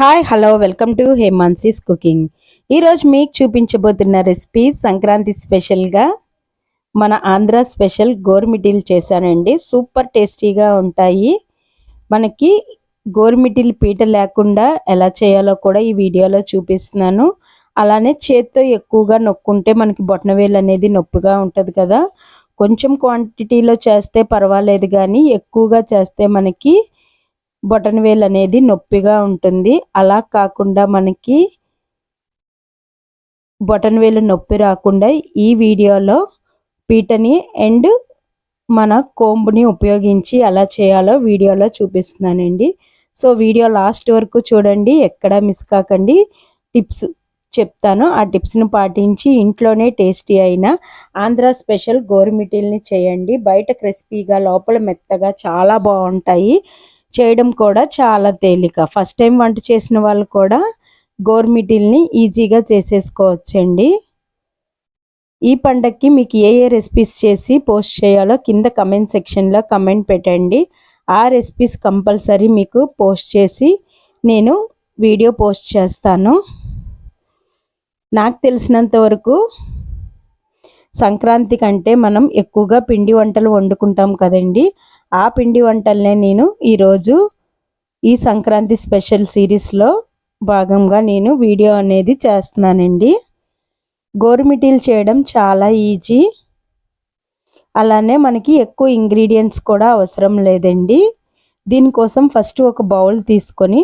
Hi hello welcome to Hemansi's cooking ఈరోజు మీకు చూపించబోతున్న recipe Sankranti స్పెషల్గా మన ఆంధ్ర స్పెషల్ గోరుమిటీలు చేశానండి. సూపర్ టేస్టీగా ఉంటాయి. మనకి గోరుమిటీలు పీట లేకుండా ఎలా చేయాలో కూడా ఈ వీడియోలో చూపిస్తున్నాను. అలానే చేత్తో ఎక్కువగా నొక్కుంటే మనకి బొట్టనవేలు అనేది నొప్పిగా ఉంటుంది కదా. కొంచెం క్వాంటిటీలో చేస్తే పర్వాలేదు కానీ ఎక్కువగా చేస్తే మనకి బొటనవేలు అనేది నొప్పిగా ఉంటుంది. అలా కాకుండా మనకి బొటనవేలు నొప్పి రాకుండా ఈ వీడియోలో పీటని అండ్ మన కోంబుని ఉపయోగించి ఎలా చేయాలో వీడియోలో చూపిస్తున్నానండి. సో వీడియో లాస్ట్ వరకు చూడండి. ఎక్కడ మిస్ కాకండి. టిప్స్ చెప్తాను. ఆ టిప్స్ను పాటించి ఇంట్లోనే టేస్టీ అయిన ఆంధ్ర స్పెషల్ గోరుమిటిల్ని చేయండి. బయట క్రిస్పీగా లోపల మెత్తగా చాలా బాగుంటాయి. చేయడం కూడా చాలా తేలిక. ఫస్ట్ టైం వంట చేసిన వాళ్ళు కూడా గోర్మిటిల్ని ఈజీగా చేసేసుకోవచ్చండి. ఈ పండక్కి మీకు ఏ ఏ రెసిపీస్ చేసి పోస్ట్ చేయాలో కింద కమెంట్ సెక్షన్లో కమెంట్ పెట్టండి. ఆ రెసిపీస్ కంపల్సరీ మీకు పోస్ట్ చేసి నేను వీడియో పోస్ట్ చేస్తాను. నాకు తెలిసినంత వరకు సంక్రాంతి కంటే మనం ఎక్కువగా పిండి వంటలు వండుకుంటాం కదండి. ఆ పిండి వంటలనే నేను ఈరోజు ఈ సంక్రాంతి స్పెషల్ సిరీస్లో భాగంగా నేను వీడియో అనేది చేస్తున్నానండి. గోరుమిటీలు చేయడం చాలా ఈజీ. అలానే మనకి ఎక్కువ ఇంగ్రీడియంట్స్ కూడా అవసరం లేదండి. దీనికోసం ఫస్ట్ ఒక బౌల్ తీసుకొని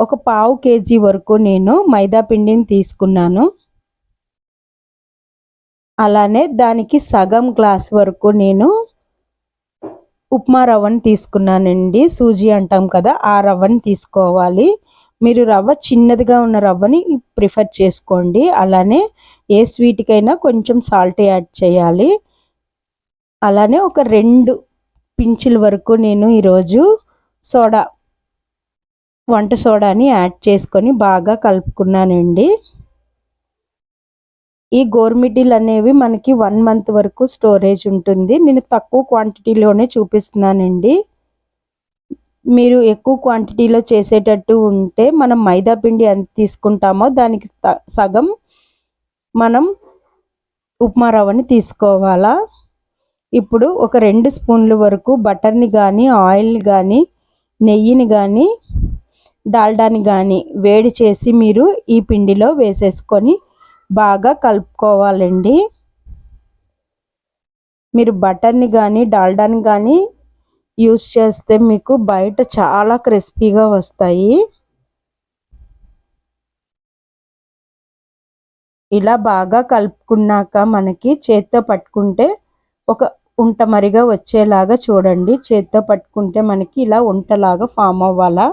ఒక పావు కేజీ వరకు నేను మైదా పిండిని తీసుకున్నాను. అలానే దానికి సగం గ్లాస్ వరకు నేను ఉప్మా రవ్వని తీసుకున్నానండి. సూజీ అంటాం కదా ఆ రవ్వని తీసుకోవాలి. మీరు రవ్వ చిన్నదిగా ఉన్న రవ్వని ప్రిఫర్ చేసుకోండి. అలానే ఏ స్వీట్కైనా కొంచెం సాల్ట్ యాడ్ చేయాలి. అలానే ఒక రెండు పించుల వరకు నేను ఈరోజు సోడా వంట సోడాని యాడ్ చేసుకొని బాగా కలుపుకున్నానండి. ఈ గోర్మిడ్డీలు అనేవి మనకి వన్ మంత్ వరకు స్టోరేజ్ ఉంటుంది. నేను తక్కువ క్వాంటిటీలోనే చూపిస్తున్నానండి. మీరు ఎక్కువ క్వాంటిటీలో చేసేటట్టు ఉంటే మనం మైదా పిండి ఎంత తీసుకుంటామో దానికి సగం మనం ఉప్మా రవ్వని తీసుకోవాలా? ఇప్పుడు ఒక రెండు స్పూన్ల వరకు బటర్ని కానీ ఆయిల్ని కానీ నెయ్యిని కానీ డాల్డాని కానీ వేడి చేసి మీరు ఈ పిండిలో వేసేసుకొని బాగా కలుపుకోవాలండి. మీరు బటర్ని కానీ డాల్డాని కానీ యూస్ చేస్తే మీకు బయట చాలా క్రిస్పీగా వస్తాయి. ఇలా బాగా కలుపుకున్నాక మనకి చేత్తో పట్టుకుంటే ఒక ఉంటమరిగా వచ్చేలాగా చూడండి. చేత్తో పట్టుకుంటే మనకి ఇలా ఉంటలాగా ఫామ్ అవ్వాలా?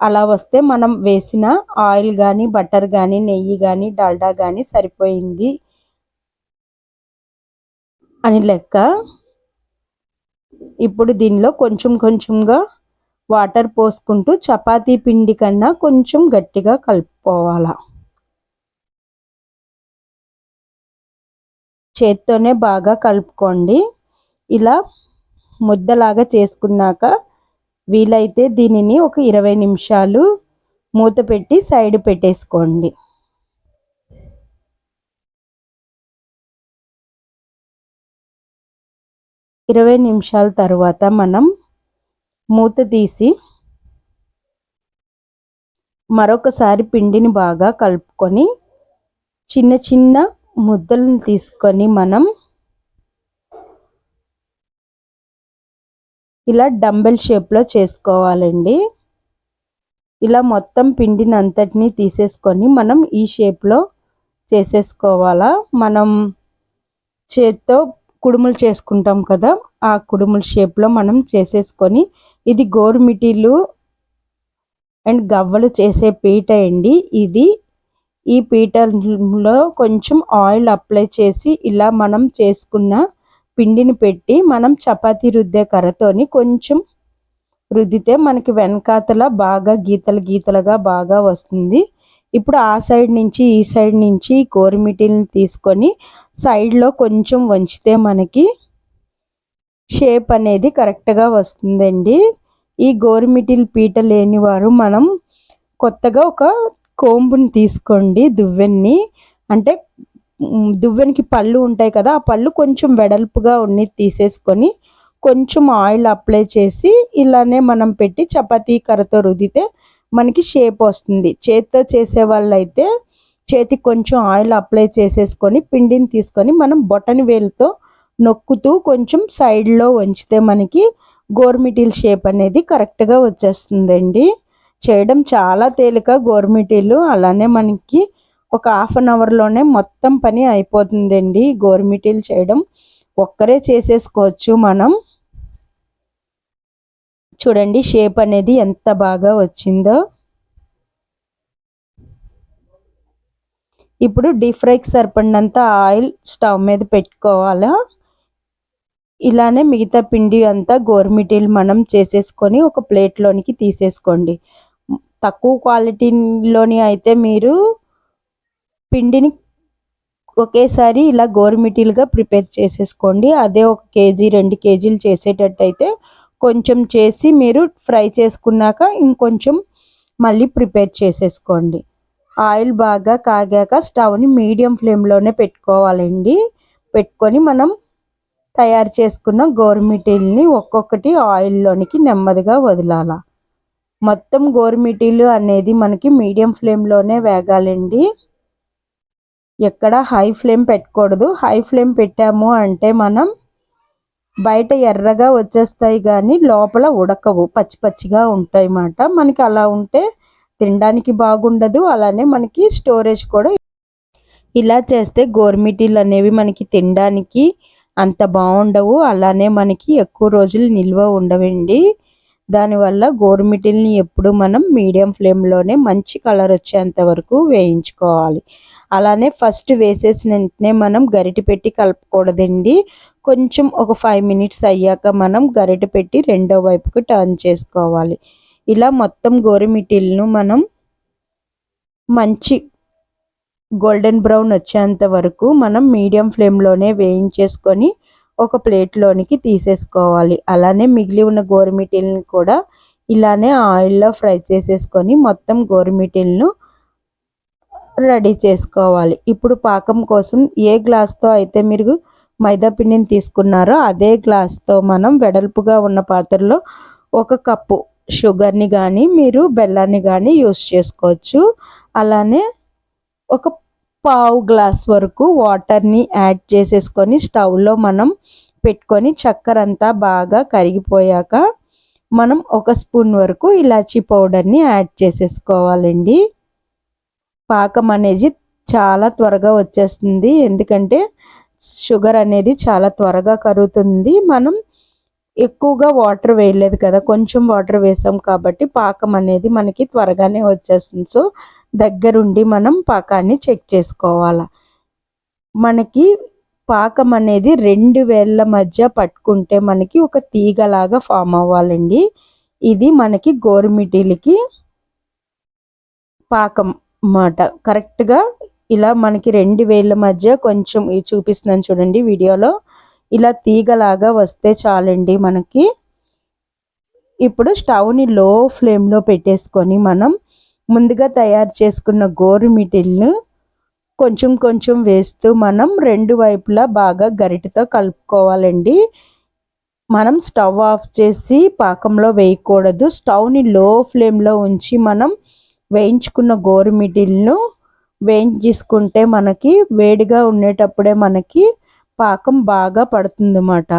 అలా వస్తే మనం వేసిన ఆయిల్ కానీ బటర్ కానీ నెయ్యి కానీ డాల్డా కానీ సరిపోయింది అని లెక్క. ఇప్పుడు దీనిలో కొంచెం కొంచెంగా వాటర్ పోసుకుంటూ చపాతీ పిండి కన్నా కొంచెం గట్టిగా కలుపుకోవాల. చేత్తోనే బాగా కలుపుకోండి. ఇలా ముద్దలాగా చేసుకున్నాక వీలైతే దీనిని ఒక ఇరవై నిమిషాలు మూత పెట్టి సైడ్ పెట్టేసుకోండి. ఇరవై నిమిషాల తర్వాత మనం మూత తీసి మరొకసారి పిండిని బాగా కలుపుకొని చిన్న చిన్న ముద్దలను తీసుకొని మనం ఇలా డంబెల్ షేప్లో చేసుకోవాలండి. ఇలా మొత్తం పిండిని అంతటినీ తీసేసుకొని మనం ఈ షేప్లో చేసేసుకోవాలా. మనం చేత్తో కుడుములు చేసుకుంటాం కదా ఆ కుడుముల షేప్లో మనం చేసేసుకొని ఇది గోరుమిటీలు అండ్ గవ్వలు చేసే పీట అండి ఇది. ఈ పీటలో కొంచెం ఆయిల్ అప్లై చేసి ఇలా మనం చేసుకున్న పిండిని పెట్టి మనం చపాతీ రుద్దే కర్రతోని కొంచెం రుద్దితే మనకి వెనకాతల బాగా గీతలు గీతలుగా బాగా వస్తుంది. ఇప్పుడు ఆ సైడ్ నుంచి ఈ సైడ్ నుంచి కోరిమిటిని తీసుకొని సైడ్లో కొంచెం వంచితే మనకి షేప్ అనేది కరెక్ట్గా వస్తుందండి. ఈ గోరుమిటిల్ పీట లేని వారు మనం కొత్తగా ఒక కోంబుని తీసుకోండి దువ్వెన్ని. అంటే దువ్వెనికి పళ్ళు ఉంటాయి కదా ఆ పళ్ళు కొంచెం వెడల్పుగా ఉన్ని తీసేసుకొని కొంచెం ఆయిల్ అప్లై చేసి ఇలానే మనం పెట్టి చపాతీ కర్రతో రుదితే మనకి షేప్ వస్తుంది. చేతితో చేసే వాళ్ళైతే చేతికి కొంచెం ఆయిల్ అప్లై చేసేసుకొని పిండిని తీసుకొని మనం బొటని వేలుతో నొక్కుతూ కొంచెం సైడ్లో వంచితే మనకి గోర్మిటీల్ షేప్ అనేది కరెక్ట్గా వచ్చేస్తుందండి. చేయడం చాలా తేలిక గోర్మిటీలు అలానే మనకి ఒక హాఫ్ అన్ అవర్లోనే మొత్తం పని అయిపోతుందండి. గోరుమిటీలు చేయడం ఒక్కరే చేసేసుకోవచ్చు మనం. చూడండి షేప్ అనేది ఎంత బాగా వచ్చిందో. ఇప్పుడు డీప్ ఫ్రైకి సరిపడినంత ఆయిల్ స్టవ్ మీద పెట్టుకోవాలా? ఇలానే మిగతా పిండి అంతా గోరుమిటీలు మనం చేసేసుకొని ఒక ప్లేట్లోనికి తీసేసుకోండి. తక్కువ క్వాలిటీలోని అయితే మీరు పిండిని ఒకేసారి ఇలా గోరుమిటీలుగా ప్రిపేర్ చేసేసుకోండి. అదే ఒక కేజీ రెండు కేజీలు చేసేటట్టయితే కొంచెం చేసి మీరు ఫ్రై చేసుకున్నాక ఇంకొంచెం మళ్ళీ ప్రిపేర్ చేసేసుకోండి. ఆయిల్ బాగా కాగాక స్టవ్ని మీడియం ఫ్లేమ్లోనే పెట్టుకోవాలండి. పెట్టుకొని మనం తయారు చేసుకున్న గోరుమిటీల్ని ఒక్కొక్కటి ఆయిల్లోనికి నెమ్మదిగా వదలాల. మొత్తం గోరుమిటీలు అనేది మనకి మీడియం ఫ్లేమ్లోనే వేగాలండి. ఎక్కడ హై ఫ్లేమ్ పెట్టకూడదు. హై ఫ్లేమ్ పెట్టాము అంటే మనం బయట ఎర్రగా వచ్చేస్తాయి కానీ లోపల ఉడకవు. పచ్చి పచ్చిగా ఉంటాయి అన్నమాట. మనకి అలా ఉంటే తినడానికి బాగుండదు. అలానే మనకి స్టోరేజ్ కూడా ఇలా చేస్తే గోర్మిటీలు అనేవి మనకి తినడానికి అంత బాగుండవు. అలానే మనకి ఎక్కువ రోజులు నిల్వ ఉండవండి. దానివల్ల గోరుమిటిల్ని ఎప్పుడు మనం మీడియం ఫ్లేమ్లోనే మంచి కలర్ వచ్చేంత వరకు వేయించుకోవాలి. అలానే ఫస్ట్ వేసేసిన వెంటనే మనం గరిటె పెట్టి కలపకూడదండి. కొంచెం ఒక ఫైవ్ మినిట్స్ అయ్యాక మనం గరిటె పెట్టి రెండో వైపుకు టర్న్ చేసుకోవాలి. ఇలా మొత్తం గోరుమిటిల్ను మనం మంచి గోల్డెన్ బ్రౌన్ వచ్చేంత వరకు మనం మీడియం ఫ్లేమ్లోనే వేయించేసుకొని ఒక ప్లేట్లోనికి తీసేసుకోవాలి. అలానే మిగిలి ఉన్న గోరుమిటిల్ని కూడా ఇలానే ఆయిల్లో ఫ్రై చేసేసుకొని మొత్తం గోరుమిటిల్ను రెడీ చేసుకోవాలి. ఇప్పుడు పాకం కోసం ఏ గ్లాస్తో అయితే మీరు మైదా పిండిని తీసుకున్నారో అదే గ్లాస్తో మనం వెడల్పుగా ఉన్న పాత్రలో ఒక కప్పు షుగర్ని కానీ మీరు బెల్లాన్ని కానీ యూస్ చేసుకోవచ్చు. అలానే ఒక పావు గ్లాస్ వరకు వాటర్ని యాడ్ చేసేసుకొని స్టవ్లో మనం పెట్టుకొని చక్కెర అంతా బాగా కరిగిపోయాక మనం ఒక స్పూన్ వరకు ఇలాచీ పౌడర్ని యాడ్ చేసేసుకోవాలండి. పాకం అనేది చాలా త్వరగా వచ్చేస్తుంది. ఎందుకంటే షుగర్ అనేది చాలా త్వరగా కరుగుతుంది. మనం ఎక్కువగా వాటర్ వేయలేదు కదా కొంచెం వాటర్ వేసాం కాబట్టి పాకం అనేది మనకి త్వరగానే వచ్చేస్తుంది. సో దగ్గరుండి మనం పాకాన్ని చెక్ చేసుకోవాలి. మనకి పాకం అనేది రెండు వేళ్ళ మధ్య పట్టుకుంటే మనకి ఒక తీగలాగా ఫామ్ అవ్వాలండి. ఇది మనకి గోరుమిటీలకి పాకం మాట. కరెక్ట్గా ఇలా మనకి రెండు వేళ్ళ మధ్య కొంచెం చూపిస్తున్నాను చూడండి వీడియోలో. ఇలా తీగలాగా వస్తే చాలండి మనకి. ఇప్పుడు స్టవ్ని లో ఫ్లేమ్లో పెట్టేసుకొని మనం ముందుగా తయారు చేసుకున్న గోరుమిటిల్ను కొంచెం కొంచెం వేస్తూ మనం రెండు వైపులా బాగా గరిటతో కలుపుకోవాలండి. మనం స్టవ్ ఆఫ్ చేసి పాకంలో వేయకూడదు. స్టవ్ని లో ఫ్లేమ్లో ఉంచి మనం వేయించుకున్న గోరుమిటిల్ను వేయించేసుకుంటే మనకి వేడిగా ఉండేటప్పుడే మనకి పాకం బాగా పడుతుందన్నమాట.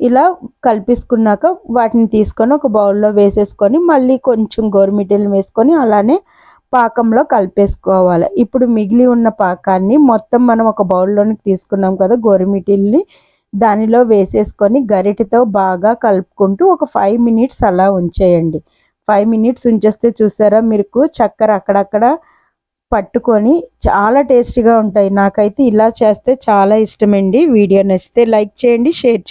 ఇలా కలిపేసుకున్నాక వాటిని తీసుకొని ఒక బౌల్లో వేసేసుకొని మళ్ళీ కొంచెం గోరుమిటీలు వేసుకొని అలానే పాకంలో కలిపేసుకోవాలి. ఇప్పుడు మిగిలి ఉన్న పాకాన్ని మొత్తం మనం ఒక బౌల్లోనికి తీసుకున్నాం కదా గోరుమిటిల్ని దానిలో వేసేసుకొని గరిటెతో బాగా కలుపుకుంటూ ఒక ఫైవ్ మినిట్స్ అలా ఉంచేయండి. ఫైవ్ మినిట్స్ ఉంచేస్తే చూసారా? మీకు చక్కెర అక్కడక్కడ పట్టుకొని చాలా టేస్టీగా ఉంటాయి. నాకైతే ఇలా చేస్తే చాలా ఇష్టమండి. వీడియో నచ్చితే లైక్ చేయండి షేర్